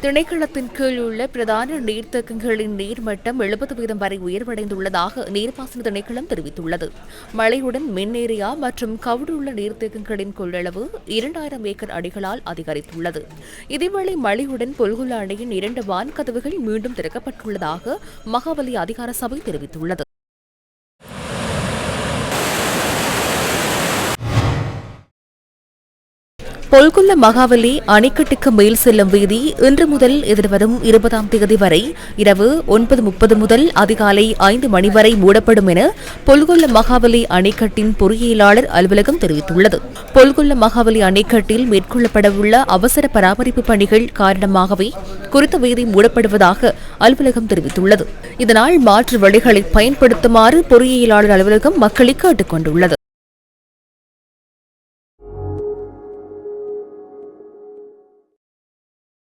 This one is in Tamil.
திணைக்களத்தின் கீழ் உள்ள பிரதான நீர்த்தேக்கங்களின் நீர்மட்டம் எழுபது வீதம் வரை உயர்வடைந்துள்ளதாக நீர்ப்பாசன திணைக்களம் தெரிவித்துள்ளது. மழையுடன் மின்னேரியா மற்றும் கவுடுள்ள நீர்த்தேக்கங்களின் கொள்ளளவு இரண்டாயிரம் ஏக்கர் அடிகளால் அதிகரித்துள்ளது. இதேவேளை மழையுடன் பொல்குலா அணையின் இரண்டு வான்கதவுகள் மீண்டும் திறக்கப்பட்டுள்ளதாக மகாபலி அதிகார சபை தெரிவித்துள்ளது. பொல்குல்ல மகாவலி அணைக்கட்டுக்கு மேல் செல்லும் வீதி இன்று முதல் எதிர்வரும் இருபதாம் தேதி வரை இரவு ஒன்பது முப்பது முதல் அதிகாலை ஐந்து மணி வரை மூடப்படும் என பொல்குல்ல மகாவலி அணைக்கட்டின் பொறியியலாளர் அலுவலகம் தெரிவித்துள்ளது. பொல்குல்ல மகாவலி அணைக்கட்டில் மேற்கொள்ளப்படவுள்ள அவசர பராமரிப்பு பணிகள் காரணமாகவே குறித்த வீதி மூடப்படுவதாக அலுவலகம் தெரிவித்துள்ளது. இதனால் மாற்று வழிகளை பயன்படுத்துமாறு பொறியியலாளர் அலுவலகம் மக்களை கேட்டுக் கொண்டுள்ளது.